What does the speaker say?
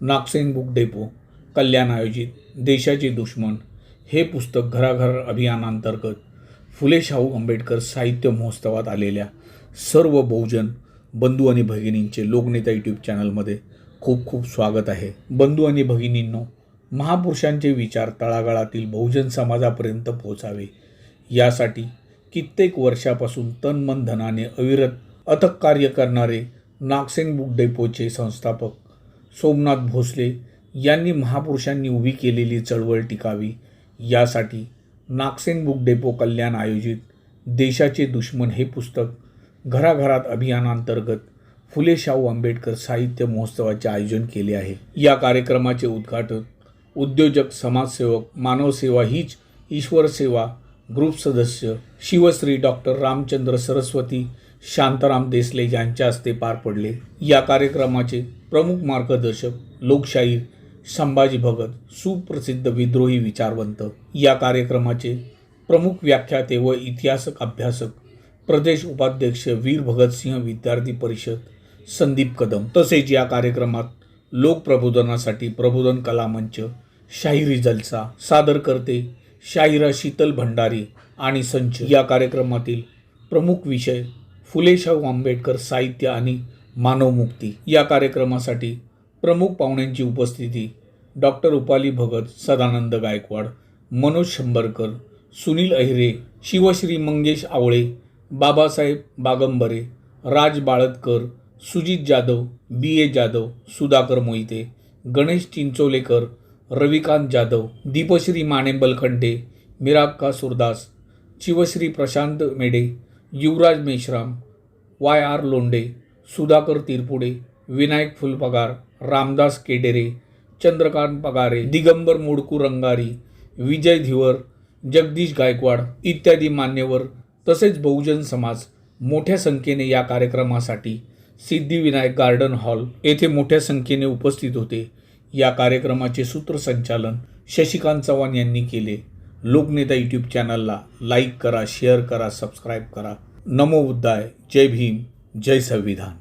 Nagsen book depot कल्याण आयोजित देशाचे दुश्मन हे पुस्तक घराघर अभियानांतर्गत फुले शाहू आंबेडकर साहित्य महोत्सवात आलेल्या सर्व बहुजन बंधू आणि भगिनींचे लोकनेता यूट्यूब चॅनलमध्ये खूप खूप स्वागत आहे. बंधू आणि भगिनींनो महापुरुषांचे विचार तळागाळातील बहुजन समाजापर्यंत पोहोचावे यासाठी कित्येक वर्षापासून तन मन धनाने अविरत अथक कार्य करणारे नागसेन बुक डेपोचे संस्थापक सोमनाथ भोसले यांनी महापुरुषांनी उभी केलेली चळवळ टिकावी. यासाठी नागसेन बुक डेपो कल्याण आयोजित देशाचे दुश्मन हे पुस्तक घराघरात अभियानांतर्गत फुले शाहू आंबेडकर साहित्य महोत्सवाचे आयोजन केले आहे. या कार्यक्रमाचे उद्घाटन उद्योजक समाजसेवक मानवसेवा हीच ईश्वर सेवा ग्रुप सदस्य शिवश्री डॉक्टर रामचंद्र सरस्वती शांताराम देसले यांच्या हस्ते पार पडले. या कार्यक्रमाचे प्रमुख मार्गदर्शक लोकशाहीर संभाजी भगत सुप्रसिद्ध विद्रोही विचारवंत. या कार्यक्रमाचे प्रमुख व्याख्याते व इतिहासक अभ्यासक प्रदेश उपाध्यक्ष वीर भगतसिंह विद्यार्थी परिषद संदीप कदम. तसेच या कार्यक्रमात लोकप्रबोधनासाठी प्रबोधन कला मंच शाहिरी जलसा सादर करते शाहिरा शीतल भंडारी आणि संच. या कार्यक्रमातील प्रमुख विषय फुले शाहू आंबेडकर साहित्य आणि मानवमुक्ती या कार्यक्रमासाठी प्रमुख पाहुण्यांची उपस्थिती doctor Rupali Bhagat Sadanand Gaikwad Manoj Shambharkar Sunil Ahire Shivshri Mangesh Awale Babasaheb Bagambare Raj Baldakar Sujit Jadhav B. A. Jadhav Sudhakar Mohite Ganesh Chincholekar Ravikant Jadhav Deepshri Mane Balkhande Mirakka Surdas Shivshri Prashant Mede Yuvraj Meshram Y. R. Londe Sudhakar Tirpude Vinayak Phulpagar Ramdas Kedere Chandrakant Pagare Digambar Modku Rangari Vijay Dhivar Jagdish Gaikwad इत्यादी मान्यवर तसेच बहुजन समाज मोठ्या संख्येने या कार्यक्रमासाठी Siddhivinayak garden hall येथे मोठ्या संख्येने उपस्थित होते. या कार्यक्रमाचे सूत्रसंचालन शशिकांत चव्हाण यांनी केले. लोकनेता यूट्यूब चॅनलला लाईक करा शेअर करा सबस्क्राईब करा. नमो उद्दाय जय भीम. जय संविधान.